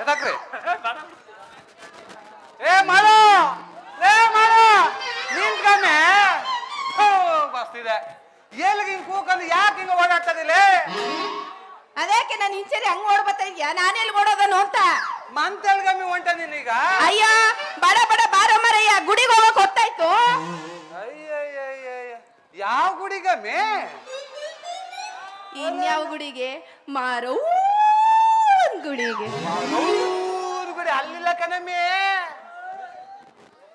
ಎದಕ್ರಿ? ಏ ಮಾಡೋ! ಏ ಮಾಡೋ! ನಿಂತ್ಕಮ್ಮೆ ಬಸ್ತಿದೆ ಎಲ್ಲಿಗೆ ಹಿಂಗ್ ಕೂಕಂದು ಯಾಕೆ ಹಿಂಗ ಓಡಾಡ್ತದಿಲ್ಲ ಅದಕ್ಕೆ ನಾನು ಹಿಂಚರಿ ಹಂಗ ಓಡ್ ಬರ್ತಾ ಇದ್ಯಾ ನಾನೆಲ್ಲಿ ಓಡೋದನು ಅಂತ? ಮಂತೆಲ್ಗಮ್ಮಿ ಹೊಂಟ ನೀನೀಗ ಅಯ್ಯ ಬಡ ಬಡ ಬಾರೋ ಮರಯ್ಯ ಗುಡಿಗೆ ಹೋಗಕ್ ಹೊತ್ತಾಯ್ತು. ಅಯ್ಯಯ್ಯಯ್ಯಯ್ಯ. ಯಾವ ಗುಡಿಗಮ್ಮಿ? ಇನ್ಯಾವ ಗುಡಿಗೆ? ಮಾರೋ ಗುಡಿಗೆ. ಗುಡಿ ಅಲ್ಲಿಲ್ಲ ಕಣಮ್ಮಿ.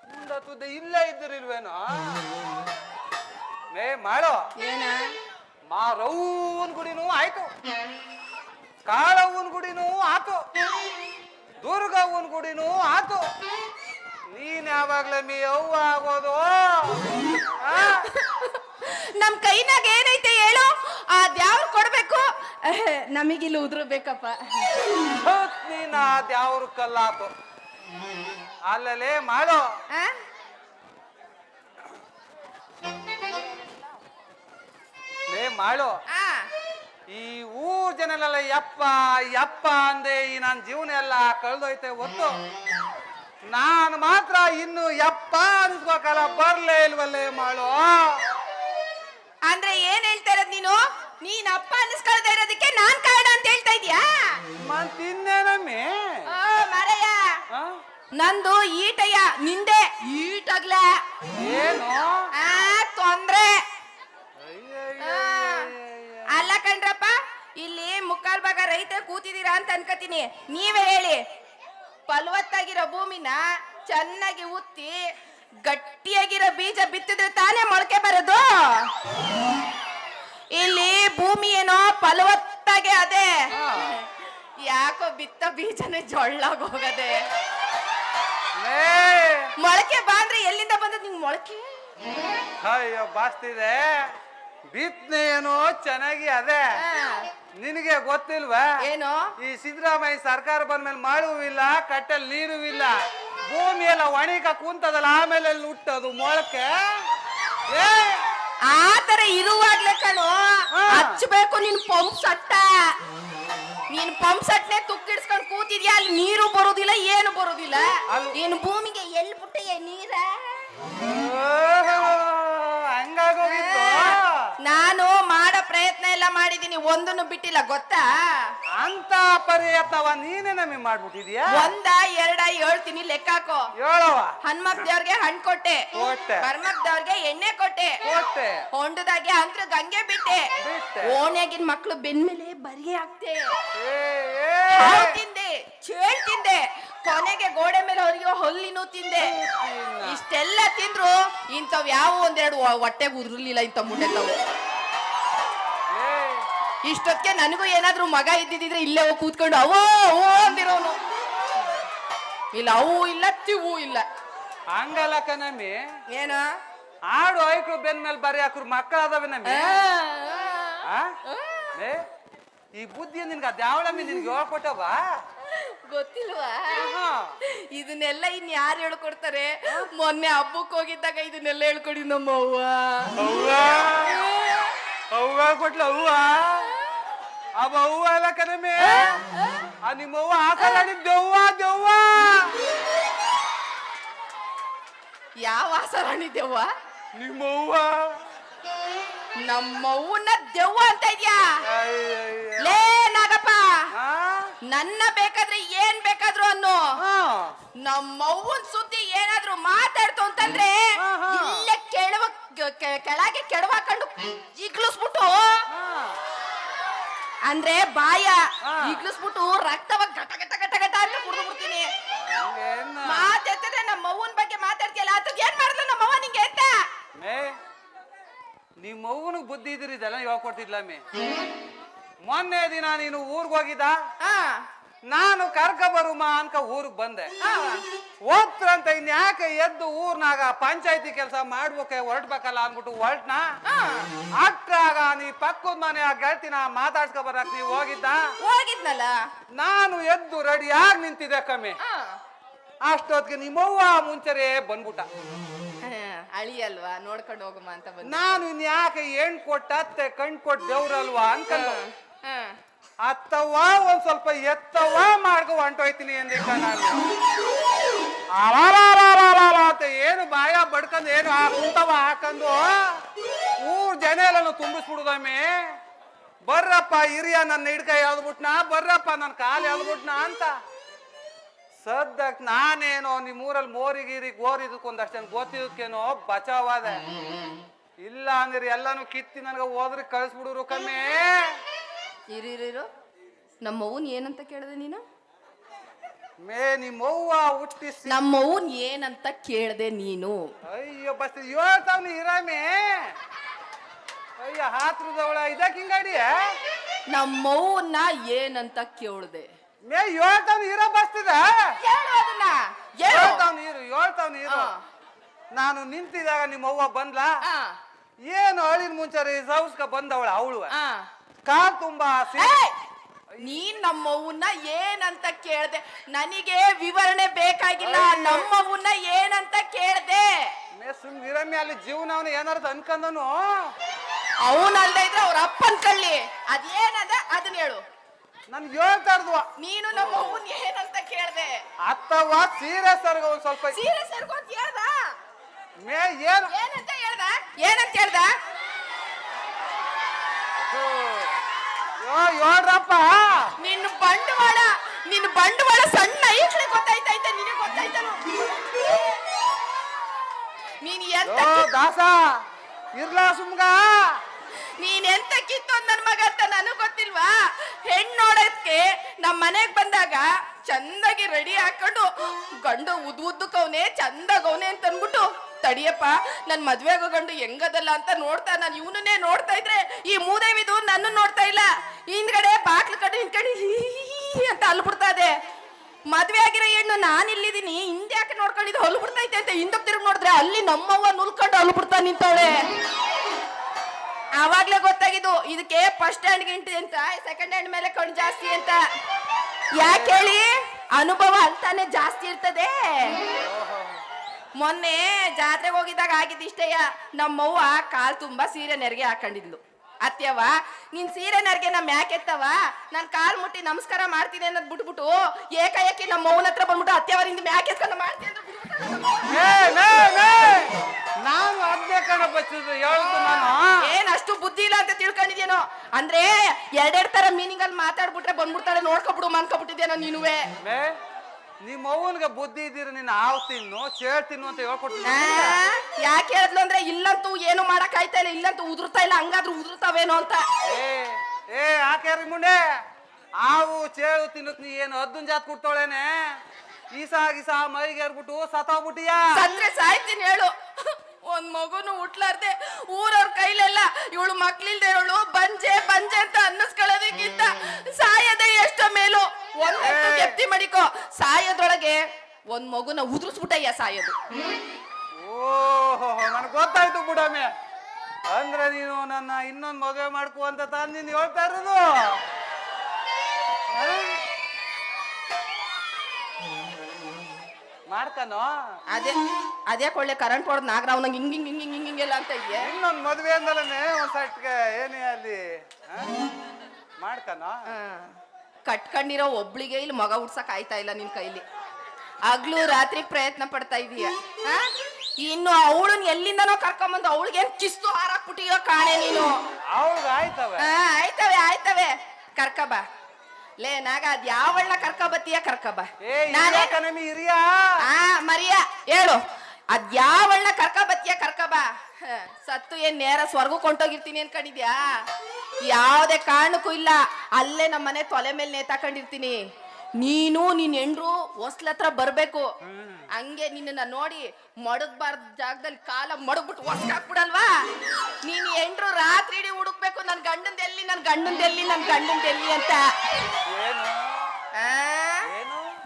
ಮುಂದತ್ತುದ ಇಲ್ಲ ಇದ್ದರಿಲ್ವೇನೋ? ಮೇ ಮಾಡೋ. ಏನ? ಮಾರವ್ವನ್ ಗುಡಿನೂ ಆಯ್ತು. ಕಾಳವ್ವನ್ ಗುಡಿನೂ ಆತು. ದುರ್ಗವ್ವನ್ ಗುಡಿನೂ ಆತು. ನೀನ್ ಯಾವಾಗ್ಲಮ್ಮಿ ಅವ್ವ ಆಗೋದು? ಆ? ನಮ್ ಕೈನಾಗ ಏನೈತೆ ಹೇಳು? ಆ ದ್ಯಾವ್ರು ಕೊಡ್ಬೇಕು ನಮಗಿಲ್ಲಿ ಉದ್ರು ಬೇಕಪ್ಪ. ನೀನ ದ್ಯಾವ್ರ ಕಲ್ಲಾತು. ಅಲ್ಲಲೇ ಮಾಡೋ. ಆ? ಲೇ ಮಾಡೋ. ಆ, ಈ ಊರ್ ಜನಲೆಲ್ಲ ಯಪ್ಪ ಯಪ್ಪ ಅಂದೆ ಈ ನನ್ನ ಜೀವನ ಎಲ್ಲ ಕಳೆದೋಯ್ತೆ ಒತ್ತು. ನಾನು ಮಾತ್ರ ಇನ್ನು ಯಪ್ಪ ಅನ್ಸ್ಬೇಕಲ್ಲ ಬರ್ಲೇ ಇಲ್ವಲ್ಲೇ ಮಾಡು ಅಂದ್ರೆ ಏನ್ ಹೇಳ್ತಾ ಇರೋದ್ ನೀನು ನೀನ್ ಅಪ್ಪ ಅನ್ನಿಸ್ಕೊಳ್ತಾ ಇರೋದಕ್ಕೆ ನಾನ್ ಕಾರಣ ಅಂತ ಹೇಳ್ತಾ ಇದ್ಯಾ ಆ? ನಂದು ಈಟಯ್ಯ ನಿಂದೆ ಈಟಗ್ಲ ಏನು ಆ ತೊಂದ್ರೆ ಅಯ್ಯಯ್ಯಯ್ಯಯ್ಯ. ಅಲ್ಲ ಕಣ್ರಪ್ಪ ಇಲ್ಲಿ ಮುಕ್ಕಾಲ್ ಭಾಗ ರೈತ ಕೂತಿದ್ದೀರಾ ಅಂತ ಅನ್ಕೋತೀನಿ ನೀವೇ ಹೇಳಿ ಫಲವತ್ತಾಗಿರೋ ಭೂಮಿನ ಚೆನ್ನಾಗಿ ಉತ್ತಿ ಗಟ್ಟಿಯಾಗಿರೋ ಬೀಜ ಬಿತ್ತಿದ್ರೆ ತಾನೇ ಮೊಳಕೆ ಬರೋದು ಇಲ್ಲಿ ಭೂಮಿ ಏನೋ ಫಲವತ್ತಾಗೆ ಅದೇ. ಯಾಕೋ ಬಿತ್ತ ಬೀಜನೇ ಜೊಳ್ಳಾಗ ಹೋಗದೆ? ಮೊಳಕೆ ಬಾ ಅಂದ್ರೆ ಎಲ್ಲಿಂದ ಬಂದದ್ ನಿಂಗ್ ಮೊಳಕೆ? ಅಯ್ಯೋ ಬಾಸ್ತಿದೆ. ಬಿತ್ನೆ ಏನೋ ಚೆನ್ನಾಗಿ ಅದೇ. ನಿನಗೆ ಗೊತ್ತಿಲ್ವಾ? ಏನು? ಈ ಸಿದ್ದರಾಮಯ್ಯ ಸರ್ಕಾರ ಬಂದ್ಮೇಲೆ ಮೇಲೆ ಇಲ್ಲ ಕಟ್ಟಲ್ಲಿ ನೀರು ಇಲ್ಲ. ಭೂಮಿ ಎಲ್ಲ ಒಣಗ ಕುಂತದಲ್ಲ ಆಮೇಲೆ ಅಲ್ಲಿ ಹುಟ್ಟದು ಮೊಳಕೆ? ಏ! ಆ ತರ ಇರುವಾಗ್ಲೇ ಕಣೋ ಹಚ್ಚಬೇಕು ನಿನ್ ಪಂಪ್ ಸಟ್ಟ. ನೀನ್ ಪಂಪ್ ಸಟ್ನೆ ತುಕ್ಕಿಡ್ಸ್ಕೊಂಡ್ ಕೂತಿದ್ಯಾ? ಅಲ್ಲಿ ನೀರು ಬರೋದಿಲ್ಲ ಏನು ಬರೋದಿಲ್ಲ? ನಿನ್ ಭೂಮಿಗೆ ಎಲ್ಲಿ ಬಿಟ್ಟೆ ನೀರ? ಮಾಡಿದೀನಿ ಒಂದನ್ನು ಬಿಟ್ಟಿಲ್ಲ ಗೊತ್ತಾ? ಅಂತ ಪ್ರಯತ್ನವ ನೀನೇ ನಮಗೆ ಮಾಡ್ಬಿಟ್ಟಿದ್ಯಾ? ಒಂದ ಎರಡ ಹೇಳ್ತೀನಿ ಲೆಕ್ಕ ಹಾಕೋ. ಹೇಳವ ಹನ್ಮಕ್ ದೇವ್ರಿಗೆ ಹಣ್ಣು ಕೊಟ್ಟೆ. ಕೊಟ್ಟೆ. ದೇವ್ರಿಗೆ ಎಣ್ಣೆ ಕೊಟ್ಟೆ. ಕೊಟ್ಟೆ. ಹೊಂಡದಾಗೆ ಅಂತ್ರ ಗಂಗೆ ಬಿಟ್ಟೆ. ಬಿಟ್ಟೆ. ಓಣ್ಯಾಗಿನ ಮಕ್ಳು ಬೆನ್ಮೇಲೆ ಬರಿಗೆ ಆಗ್ತೆ. ಏ, ಏ. ಹಾವು ತಿಂದೆ ಚೇಳ್ ತಿಂದೆ. ಕೊನೆಗೆ ಗೋಡೆ ಮೇಲೆ ಅವರಿಗೆ ಹಲ್ಲಿನೂ ತಿಂದೆ. ಇಷ್ಟೆಲ್ಲ ತಿಂದ್ರು ಇಂಥವ್ ಯಾವ ಒಂದೆರಡು ಹೊಟ್ಟೆಗೆ ಉದುರ್ಲಿಲ್ಲ ಇಂಥ ಮುಂಡೆ ತಾವು ಇಷ್ಟೊತ್ತಿಗೆ ನನಗೂ ಏನಾದರೂ ಮಗ ಇದ್ದಿದ್ರೆ ಇಲ್ಲೇ ಹೋಗಿ ಕೂತ್ಕೊಂಡು ಅವೋ ಅಂದಿರೋನು. ಇಲ್ಲ ಅವು ಇಲ್ಲ ತಿವು ಇಲ್ಲ. ಹಂಗಲ್ಲ ಕಣಮ್ಮಿ. ಏನು? ಆಡು ಐಕ್ಳು ಬೆನ್ ಮೇಲೆ ಬರೀ ಹಾಕ್ರು ಮಕ್ಕಳು ಅದಾವೆ ನಮ್ಮಿ. ಆ? ಏ, ಈ ಬುದ್ಧಿ ನಿನ್ಗೆ ಅದ್ಯಾವಳಮ್ಮಿ ನಿನ್ಗೆ ಹೇಳ್ಕೊಟ್ಟವ ಗೊತ್ತಿಲ್ವಾ. ಇದನ್ನೆಲ್ಲ ಇನ್ ಯಾರು ಹೇಳ್ಕೊಡ್ತಾರೆ? ಮೊನ್ನೆ ಹಬ್ಬಕ್ಕೆ ಹೋಗಿದ್ದಾಗ ಇದನ್ನೆಲ್ಲ ಹೇಳ್ಕೊಡಿ ನಮ್ಮ ಅವ್ವ. ಅವ್ವ ಕೊಟ್ಲ ಅವ್ವ? ಅವ ಅವ್ವ ಅಲ್ಲ ಕಣಮ್ಮಿ? ಆ ನಿಮ್ಮ ಹಾಕಲ್ಲ ನಿಮ್ ದೆವ್ವ ದೆವ್ವ ಯಾವ ಆಸರಾಣಿ ದೆವ್ವ ನಿಮ್ಮ ಅವ್ವ? ನಮ್ಮವ್ವನ ದೆವ್ವ ಅಂತ ಇದ್ಯಾ? ಲೇ ನಾಗಪ್ಪ? ನನ್ನ ಬೇಕಾದ್ರೆ ಏನ್ ಬೇಕಾದ್ರು ಅನ್ನು. ನಮ್ಮವ್ವನ್ ಸುದ್ದಿ ಏನಾದ್ರು ಮಾತಾಡ್ತು ಅಂತಂದ್ರೆ. ಇಲ್ಲೇ ಕೆಳಗೆ ಕೆಡವಾಕೊಂಡು ಇಗ್ಲಿಸ್ಬಿಟ್ಟು. ಅಂದ್ರೆ ಬಾಯ ಜಿಗ್ಲಿಸ್ಬಿಟ್ಟು ಇಗ್ಲಿಸ್ಬಿಟ್ಟು ರಕ್ತವ ಘಟ ಘಟ ಘಟ ಘಟ ಅಂತ ಕುಡಿದು ಬಿಡ್ತೀನಿ? ಮಾತೆತ್ತಿದ್ರೆ ನಮ್ಮ ಅವ್ವನ್ ಬಗ್ಗೆ ಮಾತಾಡ್ತಿಯಲ್ಲ ಅದಕ್ಕೆ ಏನ್ ಮಾಡಿದ್ಲು ನಮ್ಮ ಅವ್ವ ನಿಂಗೆ ಅಂತ? ನಿಮ್ಮ ಅವ್ವನಿಗೆ ಬುದ್ಧಿ ಇದ್ರಿ ಇದೆಲ್ಲ ಕೊಡ್ತಿದ್ಲಮ್ಮಿ ಮೊನ್ನೆ ದಿನ ನೀನು ಊರ್ಗೋಗಿದ್ದ ಹಾ. ನಾನು ಕರ್ಕ ಬರುಮ ಅನ್ಕ ಊರಿಗೆ ಬಂದೆ. ಹಾ. ಹೋಗ್ತ್ರಂತ ಇನ್ಯಾಕೆ ಎದ್ದು ಊರ್ನಾಗ ಪಂಚಾಯತಿ ಕೆಲಸ ಮಾಡ್ಬೇಕೆ ಹೊರಟ್ಬೇಕಲ್ಲ ಅಂದ್ಬಿಟ್ಟು ಹೊರಟ್ನ? ಹಾ. ಅಷ್ಟ್ರಾಗ ನೀ ಪಕ್ಕದ ಮನೆ ಆ ಗೆಳತಿನ ಮಾತಾಡ್ಸ್ಕೊ ಬರಕ್ ನೀ ಹೋಗಿದ್ದ? ಹೋಗಿದ್ನಲ್ಲ. ನಾನು ಎದ್ದು ರೆಡಿಯಾಗಿ ನಿಂತಿದ್ದೆ ಕಮ್ಮಿ. ಅಷ್ಟೊತ್ತಿಗೆ ನಿಮ್ಮವ್ವ ಮುಂಚೆರೆ ಬಂದ್ಬಿಟ್ಟ. ಅಳಿಯಲ್ವಾ? ನೋಡ್ಕೊಂಡು ಹೋಗಮ್ಮ ಅಂತ ಬಂದ ನಾನು ಇನ್ಯಾಕೆ ಹೆಣ್ ಕೊಟ್ಟ ಅತ್ತೆ ಕಣ್ ಕೊಟ್ಟ ದೇವ್ರಲ್ವಾ ಅನ್ಕೊಂಡು ಅತ್ತವ್ವ ಒಂದ್ ಸ್ವಲ್ಪ ಎತ್ತವ್ವ ಮಾರ್ಗ ಹೊಂಟೋಯ್ತೀನಿ ಅಂದಿಕ್ಕ ನಾನು ಅಂತ ಏನು ಬಾಯ ಬಡ್ಕಂದು, ಏನು ಆ ಕುಂತವ ಹಾಕಂದು, ಊರ್ ಜನ ಎಲ್ಲ ತುಂಬಿಸ್ಬಿಡುದಮ್ಮೆ. ಬರ್ರಪ್ಪ ಹಿರಿಯ ನನ್ನ ಹಿಡ್ಕ ಎಳ್ದ್ಬಿಟ್ನಾ, ಬರ್ರಪ್ಪ ನನ್ನ ಕಾಲು ಎಳ್ದ್ಬಿಟ್ನಾ ಅಂತ. ಸದ್ದಕ್ ನಾನೇನೋ ನಿಮ್ಮೂರಲ್ಲಿ ಮೋರಿಗಿರಿ ಜನ ಗೊತ್ತಿದ್ದಕ್ಕೇನೋ ಬಚಾವಾದೆ ಇಲ್ಲ ಅಂದ್ರೆ ಎಲ್ಲಾನು ಕಿತ್ತಿ ನನಗೆ ಹೋದ್ರೆ ಕಳಿಸ್ಬಿಡುರು ಕಮ್ಮಿ. ಇರಿರಿರು ನಮ್ಮ ಅವ್ವನ್ ಏನಂತ ಕೇಳಿದೆ ನೀನು? ಮೇ ನಿಮ್ಮವ್ವ ಹುಟ್ಟಿಸಿ. ನಮ್ಮ ಅವ್ವನ್ ಏನಂತ ಕೇಳಿದೆ ನೀನು? ಅಯ್ಯೋ ಬಸ್ ಹೇಳ್ತಾವ್ನಿ ಇರಾಮೆ ಅಯ್ಯೋ ಹಾತ್ರದವಳ ಇದಕ್ಕೆ ಹಿಂಗಾಡಿ ನಮ್ಮವ್ವನ್ನ ಏನಂತ ಕೇಳ್ದೆ? ಮೇ ಹೇಳ್ತಾವ್ನಿ ಇರ ಬಸ್ತದ ಹೇಳು ಅದನ್ನ ಹೇಳು. ಹೇಳ್ತಾವ್ನಿ ಇರು ಹೇಳ್ತಾವ್ನಿ ಇರು ಆ. ನಾನು ನಿಂತಿದಾಗ ನಿಮ್ಮವ್ವ ಬಂದ್ಲಾ? ಆ, ಏನು ಅಳಿನ ಮುಂಚೆ ಸೌಸ್ಕ ಬಂದವಳ ಅವಳು? ಆ. ಕಾಲ್ ತುಂಬಾ ಆಸೆ! ನೀನ್ ನಮ್ಮವ್ವನ್ನ ಏನಂತ ಕೇಳ್ದೆ? ನನಗೆ ವಿವರಣೆ ಬೇಕಾಗಿಲ್ಲ. ನಮ್ಮವ್ವನ್ನ ಏನಂತ ಕೇಳ್ದೆ? ಮೇ ಸುಮ್ ಇರಮ್ಮೆ ಅಲ್ಲಿ ಜೀವನ ಅವನು ಏನಾರ ಅನ್ಕಂದನು. ಅವನಲ್ದೇ ಇದ್ರೆ ಅವ್ರ ಅಪ್ಪನ್ ಕಳ್ಳಿ. ಅದೇನದ? ಅದನ್ನ ಹೇಳು. ನನ್ ಹೇಳ್ತಾ ಇರ್ದ್ವ ನೀನು ನಮ್ಮ ಅವ್ವನ್ ಏನಂತ ಕೇಳ್ದೆ? ಅತ್ತವ ಸೀರಿಯಸ್ ಸರ್ಗ ಒಂದ್ ಸ್ವಲ್ಪ. ಸೀರೆ ಅಂತ ಹೇಳ್ದ? ಮೇ ಏನು? ಏನಂತ ಹೇಳ್ದ? ಏನಂತ ಹೇಳ್ದ? ಹೇಳ್ರಪ್ಪ ನಿನ್ನ ಬಂಡವಾಳ ನಿನ್ನ ಬಂಡವಾಳ ಸಣ್ಣ ಈಗಲೇ ಗೊತ್ತಾಯ್ತೈತೆ ನಿನಗೆ ಗೊತ್ತಾಯ್ತನು? ನೀನ್ ಎಂತ ದಾಸಾ ಇರ್ಲಾ ಸುಮ್ಗ. ನೀನ್ ಎಂತ ಕಿತ್ತು ನನ್ ಮಗ ಅಂತ ನನಗ್ ಗೊತ್ತಿಲ್ವಾ? ಹೆಣ್ ನೋಡೋದಕ್ಕೆ ನಮ್ಮ ಮನೆಗ್ ಬಂದಾಗ ಚಂದಾಗಿ ರೆಡಿ ಹಾಕೊಂಡು ಗಂಡು ಉದ್ ಚಂದ ಚಂದಾಗವನೆ ಅಂತ ಅನ್ಬಿಟ್ಟು ತಡಿಯಪ್ಪ, ನನ್ ಮದ್ವೆ ಆಗೋಗಂಡು ಹೆಂಗದಲ್ಲ ಅಂತ ನೋಡ್ತಾ ನಾನು ಇವನನ್ನೇ ನೋಡ್ತಾ ಇದ್ರೆ ಈ ಮೂದೇವಿದು ನನ್ನ ನೋಡ್ತಾ ಇಲ್ಲ. ಹಿಂದ್ಗಡೆ ಬಾಕ್ಲು ಕಡೆ ಹಿಂದ್ಕಡೆ ಅಂತ ಅಲ್ಬಿಡ್ತಾ ಇದೆ. ಮದ್ವೆ ಆಗಿರೋ ಹೆಣ್ಣು ನಾನು ಇಲ್ಲಿದ್ದೀನಿ ಹಿಂದೆ ಯಾಕೆ ನೋಡ್ಕೊಂಡಿದ್ದು ಹಲ್ಲು ಬಿಡ್ತೈತೆ ಅಂತ ಹಿಂದಕ್ಕೆ ತಿರುಗಿ ನೋಡಿದ್ರೆ ಅಲ್ಲಿ ನಮ್ಮವ್ವ ನುಲ್ಕೊಂಡು ಹೊಲ್ಬಿಡ್ತಾ ಬಿಡ್ತಾ ನಿಂತವಳೆ. ಆವಾಗ್ಲೇ ಗೊತ್ತಾಗಿದ್ದು, ಇದಕ್ಕೆ ಫಸ್ಟ್ ಹ್ಯಾಂಡ್ ಗಿಂಟಿ ಅಂತ ಸೆಕೆಂಡ್ ಹ್ಯಾಂಡ್ ಮೇಲೆ ಕಣ್ ಜಾಸ್ತಿ ಅಂತ. ಯಾಕೆ ಹೇಳಿ? ಅನುಭವ ಅಂತಾನೆ ಜಾಸ್ತಿ ಇರ್ತದೆ. ಮೊನ್ನೆ ಜಾತ್ರೆಗೆ ಹೋಗಿದ್ದಾಗ ಆಗಿದ್ದಿಷ್ಟೇಯ ನಮ್ಮವ್ವ ಕಾಲ್ ತುಂಬಾ ಸೀರೆ ನೆರಿಗೆ ಹಾಕೊಂಡಿದ್ಲು. ಅತ್ಯವ ನಿನ್ ಸೀರೆ ನೆರಿಗೆ ನಮ್ಮ ಯಾಕೆತ್ತವ ನಾನು ಕಾಲ್ ಮುಟ್ಟಿ ನಮಸ್ಕಾರ ಮಾಡ್ತೀನಿ ಅನ್ನೋದ್ ಬಿಟ್ಬಿಟ್ಟು ಏಕಾಏಕಿ ನಮ್ಮ ಮೌನ ಹತ್ರ ಬಂದ್ಬಿಟ್ಟು ಅತ್ಯವರಿಂದ ಮ್ಯಾಕೆ ಎತ್ಕೊಂಡು ಮಾಡ್ತೀನಿ ಅಂತ ನಾನು ನಾನು. ಏನ್ ಅಷ್ಟು ಬುದ್ಧಿ ಇಲ್ಲ ಅಂತ ತಿಳ್ಕೊಂಡಿದ್ಯೇನೋ? ಅಂದ್ರೆ ಎರಡೆರಡ್ ತರ ಮೀನಿಂಗ್ ಅಲ್ಲಿ ಮಾತಾಡ್ಬಿಟ್ರೆ ಬಂದ್ಬಿಡ್ತಾಳೆ ನೋಡ್ಕೊಬಿಡು ಮನ್ಕೊಬಿಟ್ಟಿದ್ಯೇನೋ ನೀನುವೇ. ನಿಮ್ಮ ಅವ್ವನ್ಗೆ ಬುದ್ಧಿ ಇದ್ದೀರಿ ನೀನು ಹಾವು ತಿನ್ನು ಚೇಳ್ ತಿನ್ನು ಅಂತ ಹೇಳ್ಕೊಟ್ಟು ಯಾಕೆ ಹೇಳಿದ್ಲು ಅಂದ್ರೆ ಇಲ್ಲಂತೂ ಏನು ಮಾಡಕ್ ಆಯ್ತಾ ಇಲ್ಲ ಇಲ್ಲಂತೂ ಉದುರ್ತಾ ಇಲ್ಲ ಹಂಗಾದ್ರೂ ಉದುರ್ತಾವೇನೋ ಅಂತ. ಏ ಏ ಆಕೇರಿ ಮುಂಡೆ? ಹಾವು ಚೇಳು ತಿನ್ನುತ್ ನೀ ಏನು ಹದ್ದನ್ ಜಾತ್ ಕೊಡ್ತಾಳೇನೆ? ಈಸ ಗೀಸ ಮೈಗೆ ಏರ್ಬಿಟ್ಟು ಸತ್ತೋಗ್ಬಿಟ್ಟಿಯಾ? ಅಂದ್ರೆ ಸಾಯ್ತೀನಿ ಹೇಳು. ಒಂದ್ ಮಗುನು ಹುಟ್ಲಾರ್ದೆ ಊರವ್ರ ಕೈಲೆಲ್ಲ ಇವಳು ಮಕ್ಳಿಲ್ದೆ ಇವಳು ಬಂಜೆ ಬಂಜೆ ಅಂತ ಅನ್ನಿಸ್ಕೊಳ್ಳೋದಕ್ಕಿಂತ ಸಾಯದೆ ಎಷ್ಟೋ ಮೇಲು. ಒಂದಂತೂ ಗೆಪ್ತಿ ಮಡಿಕೋ. ಸಾಯೋದ್ರೊಳಗೆ ಒಂದ್ ಮಗುನ ಉದುರಿಸ್ಬಿಟ್ಟಯ್ಯ ಸಾಯೋದು. ಓಹೋ ನನಗೆ ಗೊತ್ತಾಯ್ತು ಬುಡಮೆ ಅಂದ್ರೆ ನೀನು ನನ್ನ ಇನ್ನೊಂದು ಮದುವೆ ಮಾಡ್ಕೊ ಅಂತ ತಾನು ನೀನು ಹೇಳ್ತಾ ಇರೋದು? ಆ? ಮಾಡ್ಕನೋ? ಅದೇ ಅದೇ ಕೊಳ್ಳೆ ಕರೆಂಟ್ ಹೊಡೆದ್ ನಾಗರಾವ್ ನಂಗೆ ಹಿಂಗ್ ಹಿಂಗ್ ಹಿಂಗ್ ಹಿಂಗ್ ಹಿಂಗ್ ಹಿಂಗೆಲ್ಲ ಅಂತ ಇದೆಯಾ? ಇನ್ನೊಂದು ಮದುವೆ ಅಂದಲೇ ಒಂದ್ ಸಟ್ಗೆ ಏನೇ ಅಲ್ಲಿ ಆ? ಕಟ್ಕೊಂಡಿರೋ ಒಬ್ಳಿಗೆ ಇಲ್ಲಿ ಮಗ ಹುಡ್ಸಕ್ ಆಯ್ತಾ ಇಲ್ಲ ನಿನ್ ಕೈಲಿ? ಹಗ್ಲು ರಾತ್ರಿ ಪ್ರಯತ್ನ ಪಡ್ತಾ ಇದೀಯ? ಇನ್ನು ಅವಳನ್ ಎಲ್ಲಿಂದನೋ ಕರ್ಕೊಂಬಂದು ಅವಳಿಗೆ ಕಿಸ್ತು ಹಾರಾಕ್ಬಿಟ್ಟಿಯೋ ಕಾಣೆ ನೀನು? ಆಯ್ತವೆ. ಆಯ್ತವೆ ಆಯ್ತವೆ. ಕರ್ಕಬ ಲೇ ನಾಗ ಅದ್ ಯಾವಳ್ನ ಕರ್ಕಬತ್ತೀಯ ಕರ್ಕಬ ನಾನೇ ಮರಿಯ ಹೇಳು. ಅದ್ ಯಾವಳ್ನ ಕರ್ಕ ಬತ್ತಿಯ ಕರ್ಕ ಬಾ. ಸತ್ತು ಏನ್ ನೇರ ಸ್ವರ್ಗಕ್ಕೆ ಕೊಂಟೋಗಿರ್ತೀನಿ ಅನ್ಕೊಂಡಿದ್ಯಾ? ಯಾವುದೇ ಕಾರಣಕ್ಕೂ ಇಲ್ಲ. ಅಲ್ಲೇ ನಮ್ಮ ಮನೆ ತೊಲೆ ಮೇಲೆ ನೇತಾಕೊಂಡಿರ್ತೀನಿ ನೀನು ನಿನ್ ಹೆಂಡ್ರು ಹೊಸ್ಲತ್ರ ಬರ್ಬೇಕು. ಹಂಗೆ ನಿನ್ನ ನೋಡಿ ಮಡಗ್ಬಾರ್ದ ಜಾಗದಲ್ಲಿ ಕಾಲ ಮಡಗ್ಬಿಟ್ಟು ಹೊಸ್ಕಾಕ್ಬಿಡಲ್ವಾ ನೀನ್ ಹೆಂಡ್ರು ರಾತ್ರಿ ಇಡೀ ಹುಡುಕ್ಬೇಕು. ನನ್ ಗಂಡಂದ ಎಲ್ಲಿ ನನ್ ಗಂಡಂದ ಎಲ್ಲಿ ನನ್ ಗಂಡಂದ ಎಲ್ಲಿ ಅಂತ.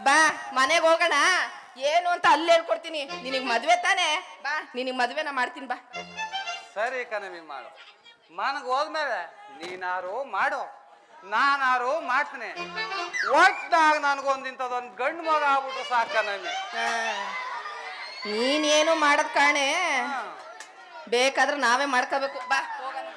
ಬಾ ಮನೆಗೆ ಹೋಗೋಣ. ಏನು ಅಂತ ಅಲ್ಲಿ ಹೇಳ್ಕೊಡ್ತೀನಿ. ನಿನಗೆ ಮದ್ವೆ ತಾನೇ? ಬಾ ನಿನಗ್ ಮದ್ವೆನ ಮಾಡ್ತೀನಿ ಬಾ. ಸರಿ ಕಣಮಿ ಮಾಡು ನನಗೆ ಹೋದ್ಮೇಲೆ ನೀನಾರು ಮಾಡು. ನಾನಾರು ಮಾಡ್ತೀನಿ. ಒಟ್ನಾಗ ನನಗೊಂದಿಂಥದ್ದೊಂದು ಗಂಡು ಮಗ ಆಗ್ಬಿಟ್ರು ಸಾಕು ಕಣಮಿ ಆ, ನೀನೇನು ಮಾಡದ್ ಕಾಣೆ? ಬೇಕಾದ್ರೆ ನಾವೇ ಮಾಡ್ಕೋಬೇಕು. ಬಾ ಹೋಗೋಣ.